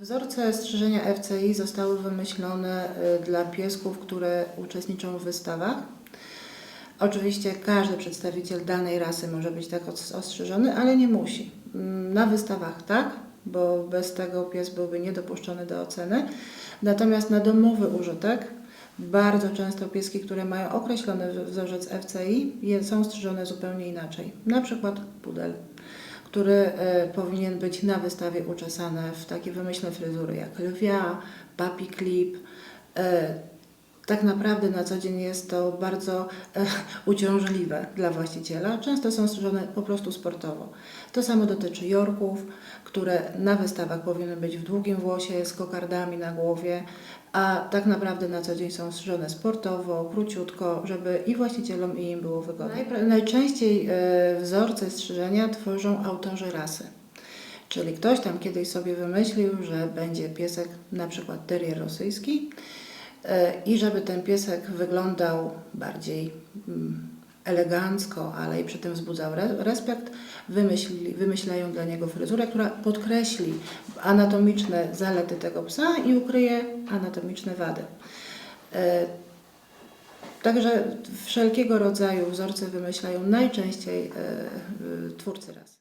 Wzorce strzyżenia FCI zostały wymyślone y, dla piesków, które uczestniczą w wystawach. Oczywiście każdy przedstawiciel danej rasy może być tak os- ostrzyżony, ale nie musi. Mm, Na wystawach tak, bo bez tego pies byłby niedopuszczony do oceny. Natomiast na domowy użytek bardzo często pieski, które mają określony wzorzec FCI, są strzyżone zupełnie inaczej. Na przykład pudel, który e, powinien być na wystawie uczesany w takie wymyślne fryzury jak lwia, papi clip. Tak naprawdę na co dzień jest to bardzo e, uciążliwe dla właściciela. Często są strzyżone po prostu sportowo. To samo dotyczy jorków, które na wystawach powinny być w długim włosie z kokardami na głowie, a tak naprawdę na co dzień są strzyżone sportowo, króciutko, żeby i właścicielom, i im było wygodnie. Najczęściej e, wzorce strzyżenia tworzą autorzy rasy. Czyli ktoś tam kiedyś sobie wymyślił, że będzie piesek na przykład terrier rosyjski i żeby ten piesek wyglądał bardziej mm, elegancko, ale i przy tym wzbudzał re- respekt, wymyślili, wymyślają dla niego fryzurę, która podkreśli anatomiczne zalety tego psa i ukryje anatomiczne wady. E, Także wszelkiego rodzaju wzorce wymyślają najczęściej e, e, twórcy ras.